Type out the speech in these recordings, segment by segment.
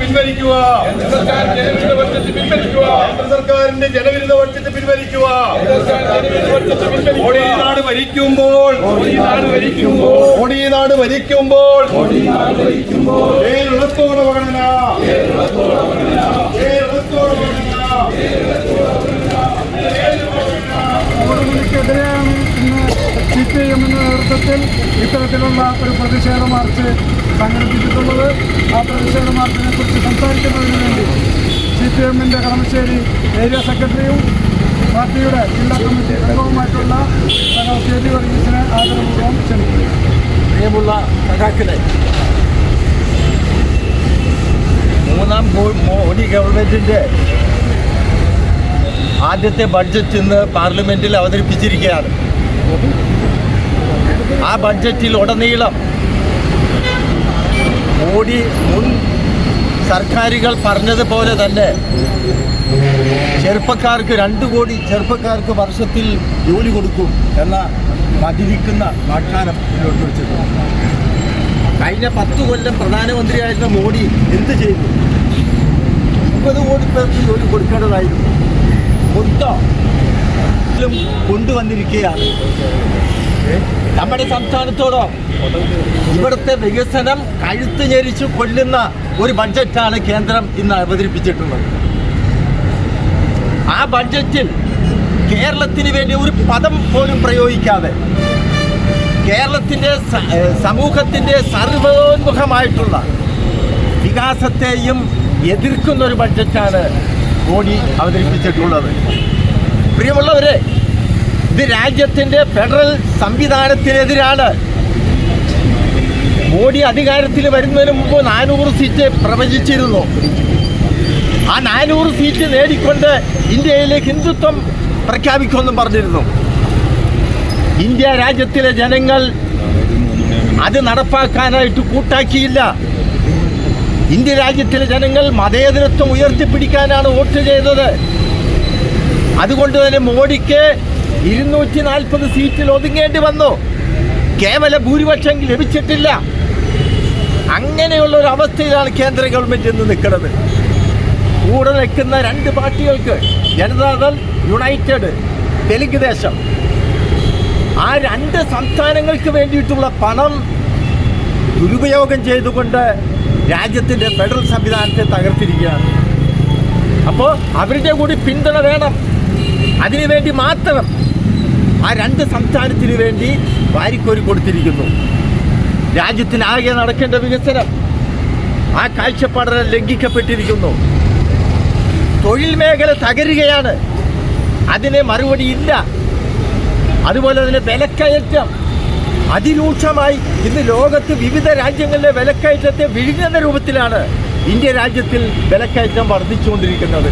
പിൻവലിക്കുക. കേന്ദ്ര സർക്കാരിന്റെ ജനവിരുദ്ധ ബഡ്ജറ്റ് പിൻവലിക്കുക. മോഡി നാട് ഭരിക്കുമ്പോൾ മോഡി നാട് ഭരിക്കുമ്പോൾ കേരളത്തോട് ഗണന കേരളത്തോട് ഗണന മോഡിക്കെതിരെയാണ് ഇന്ന് സി പി ഐ എമ്മിന്റെ നേതൃത്വത്തിൽ ഇത്തരത്തിലുള്ള ഒരു പ്രതിഷേധ മാർച്ച് സംഘടിപ്പിച്ചിട്ടുള്ളത്. ആ പ്രതിഷേധ മാർച്ചിനെ കുറിച്ച് സംസാരിക്കുന്നതിന് വേണ്ടി സി പി എമ്മിന്റെ കളമശ്ശേരി ഏരിയ സെക്രട്ടറിയും പാർട്ടിയുടെ ജില്ലാ കമ്മിറ്റി അംഗവുമായിട്ടുള്ള തങ്ങൾ കെ ടി വർഗീസിനെ ആദരപൂർവം ക്ഷണിക്കുന്നു. മൂന്നാം മോദി ഗവൺമെന്റിന്റെ ആദ്യത്തെ ബഡ്ജറ്റ് ഇന്ന് പാർലമെന്റിൽ അവതരിപ്പിച്ചിരിക്കുകയാണ്. ആ ബഡ്ജറ്റിൽ ഉടനീളം മോഡി മുൻ സർക്കാരുകൾ പറഞ്ഞതുപോലെ തന്നെ ചെറുപ്പക്കാർക്ക് രണ്ട് കോടി ചെറുപ്പക്കാർക്ക് വർഷത്തിൽ ജോലി കൊടുക്കും എന്ന മതിരിക്കുന്ന വാഗ്ദാനം മുന്നോട്ട് വെച്ചിട്ടുണ്ട്. കഴിഞ്ഞ പത്ത് കൊല്ലം പ്രധാനമന്ത്രിയായിരുന്ന മോഡി എന്ത് ചെയ്തു? മുപ്പത് കോടി പേർക്ക് ജോലി കൊടുക്കേണ്ടതായിരുന്നു. മൊത്തം കൊണ്ടുവന്നിരിക്കുകയാണ്. നമ്മുടെ സംസ്ഥാനത്തോടോ ഇവിടുത്തെ വികസനം കഴുത്ത് ഞെരിച്ചു കൊല്ലുന്ന ഒരു ബഡ്ജറ്റാണ് കേന്ദ്രം ഇന്ന് അവതരിപ്പിച്ചിട്ടുള്ളത്. ആ ബഡ്ജറ്റിൽ കേരളത്തിന് വേണ്ടി ഒരു പദം പോലും പ്രയോഗിക്കാതെ കേരളത്തിന്റെ സമൂഹത്തിന്റെ സർവോന്മുഖമായിട്ടുള്ള വികാസത്തെയും എതിർക്കുന്ന ഒരു ബഡ്ജറ്റാണ് മോഡി അവതരിപ്പിച്ചിട്ടുള്ളത്. പ്രിയമുള്ളവരെ ഇത് രാജ്യത്തിന്റെ ഫെഡറൽ സംവിധാനത്തിനെതിരാണ്. മോഡി അധികാരത്തിൽ വരുന്നതിന് മുമ്പ് നാനൂറ് സീറ്റ് പ്രവചിച്ചിരുന്നു. ആ നാനൂറ് സീറ്റ് നേടിക്കൊണ്ട് ഇന്ത്യയിലെ ഹിന്ദുത്വം പ്രഖ്യാപിക്കുമെന്നും പറഞ്ഞിരുന്നു. ഇന്ത്യ രാജ്യത്തിലെ ജനങ്ങൾ അത് നടപ്പാക്കാനായിട്ട് കൂട്ടാക്കിയില്ല. ഇന്ത്യ രാജ്യത്തിലെ ജനങ്ങൾ മതേതരത്വം ഉയർത്തിപ്പിടിക്കാനാണ് വോട്ട് ചെയ്തത്. അതുകൊണ്ട് തന്നെ മോഡിക്ക് ഇരുന്നൂറ്റി നാൽപ്പത് സീറ്റിൽ ഒതുങ്ങേണ്ടി വന്നു. കേവല ഭൂരിപക്ഷം ലഭിച്ചിട്ടില്ല. അങ്ങനെയുള്ള ഒരു അവസ്ഥയിലാണ് കേന്ദ്ര ഗവൺമെന്റ് ഇന്ന് നിൽക്കുന്നത്. കൂടെ നിൽക്കുന്ന രണ്ട് പാർട്ടികൾക്ക് ജനതാദൾ യുണൈറ്റഡ് തെലുങ്ക് ദേശം. ആ രണ്ട് സംസ്ഥാനങ്ങൾക്ക് വേണ്ടിയിട്ടുള്ള പണം ദുരുപയോഗം ചെയ്തുകൊണ്ട് രാജ്യത്തിന്റെ ഫെഡറൽ സംവിധാനത്തെ തകർത്തിരിക്കുകയാണ്. അപ്പോൾ അവരുടെ കൂടി പിന്തുണ വേണം. അതിനുവേണ്ടി മാത്രം ആ രണ്ട് സംസ്ഥാനത്തിന് വേണ്ടി വാരിക്കോരി കൊടുത്തിരിക്കുന്നു. രാജ്യത്തിനാകെ നടക്കേണ്ട വികസനം ആ കാഴ്ചപ്പാടെല്ലാം ലംഘിക്കപ്പെട്ടിരിക്കുന്നു. തൊഴിൽ മേഖല തകരുകയാണ്. അതിന് മറുപടിയില്ല അതുപോലെ തന്നെ വിലക്കയറ്റം. അതിരൂക്ഷമായി ഇന്ന് ലോകത്ത് വിവിധ രാജ്യങ്ങളിലെ വിലക്കയറ്റത്തെ വിഴുങ്ങുന്ന രൂപത്തിലാണ് ഇന്ത്യ രാജ്യത്തിൽ വിലക്കയറ്റം വർദ്ധിച്ചുകൊണ്ടിരിക്കുന്നത്.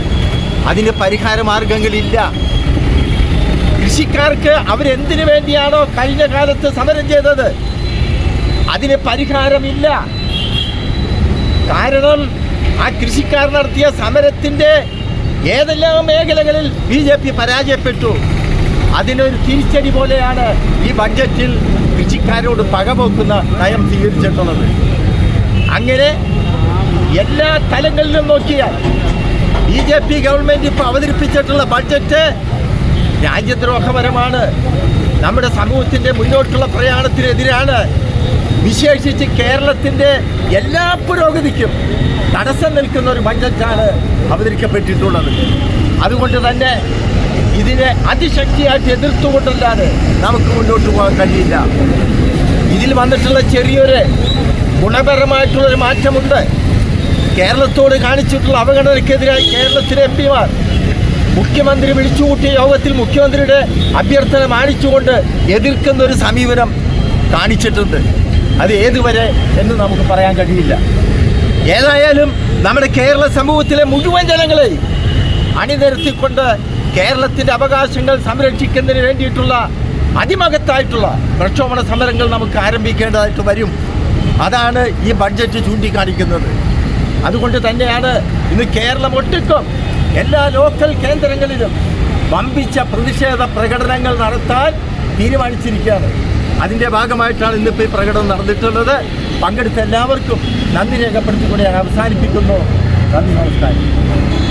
അതിന് പരിഹാര മാർഗങ്ങളില്ല കൃഷിക്കാർക്ക് അവരെന്തിനു വേണ്ടിയാണോ കഴിഞ്ഞ കാലത്ത് സമരം ചെയ്തത്? അതിന് പരിഹാരമില്ല. കാരണം ആ കൃഷിക്കാർ നടത്തിയ സമരത്തിന്റെ ഏതെല്ലാം മേഖലകളിൽ ബി ജെ പി പരാജയപ്പെട്ടു? അതിനൊരു തിരിച്ചടി പോലെയാണ് ഈ ബഡ്ജറ്റിൽ കൃഷിക്കാരോട് പകപോക്കുന്ന നയം സ്വീകരിച്ചിട്ടുള്ളത്. അങ്ങനെ എല്ലാ തലങ്ങളിലും നോക്കിയാൽ ബി ജെ പി ഗവൺമെന്റ് ഇപ്പോൾ അവതരിപ്പിച്ചിട്ടുള്ള ബഡ്ജറ്റ് രാജ്യദ്രോഹപരമാണ്. നമ്മുടെ സമൂഹത്തിന്റെ മുന്നോട്ടുള്ള പ്രയാണത്തിനെതിരാണ് വിശേഷിച്ച് കേരളത്തിന്റെ എല്ലാ പുരോഗതിക്കും തടസ്സം നിൽക്കുന്ന ഒരു ബഡ്ജറ്റാണ് അവതരിക്കപ്പെട്ടിട്ടുള്ളത്. അതുകൊണ്ട് തന്നെ ഇതിനെ അതിശക്തിയായിട്ട് എതിർത്തുകൊണ്ടല്ലാതെ നമുക്ക് മുന്നോട്ട് പോകാൻ കഴിയില്ല. ഇതിൽ വന്നിട്ടുള്ള ചെറിയൊരു ഗുണപരമായിട്ടുള്ളൊരു മാറ്റമുണ്ട്. കേരളത്തോട് കാണിച്ചിട്ടുള്ള അവഗണനയ്ക്കെതിരായി കേരളത്തിലെ എം പിമാർ മുഖ്യമന്ത്രി വിളിച്ചുകൂട്ടിയ യോഗത്തിൽ മുഖ്യമന്ത്രിയുടെ അഭ്യർത്ഥന മാനിച്ചുകൊണ്ട് എതിർക്കുന്ന ഒരു സമീപനം കാണിച്ചിട്ടുണ്ട്. അത് ഏതുവരെ എന്ന് നമുക്ക് പറയാൻ കഴിയില്ല. ഏതായാലും നമ്മുടെ കേരള സമൂഹത്തിലെ മുഴുവൻ ജനങ്ങളെ അണിനിരത്തിക്കൊണ്ട് കേരളത്തിന്റെ അവകാശങ്ങൾ സംരക്ഷിക്കുന്നതിന് വേണ്ടിയിട്ടുള്ള അതിമകത്തായിട്ടുള്ള പ്രക്ഷോഭണ സമരങ്ങൾ നമുക്ക് ആരംഭിക്കേണ്ടതായിട്ട് വരും. അതാണ് ഈ ബഡ്ജറ്റ് ചൂണ്ടിക്കാണിക്കുന്നത്. അതുകൊണ്ട് തന്നെയാണ് ഇന്ന് കേരളം ഒട്ടുക്കും എല്ലാ ലോക്കൽ കേന്ദ്രങ്ങളിലും വമ്പിച്ച പ്രതിഷേധ പ്രകടനങ്ങൾ നടത്താൻ തീരുമാനിച്ചിരിക്കുകയാണ്. അതിന്റെ ഭാഗമായിട്ടാണ് ഇന്നിപ്പോൾ ഈ പ്രകടനം നടന്നിട്ടുള്ളത്. പങ്കെടുത്ത എല്ലാവർക്കും നന്ദി രേഖപ്പെടുത്തിക്കൊണ്ട് ഞാൻ അവസാനിപ്പിക്കുന്നു. നന്ദി നമസ്കാരം.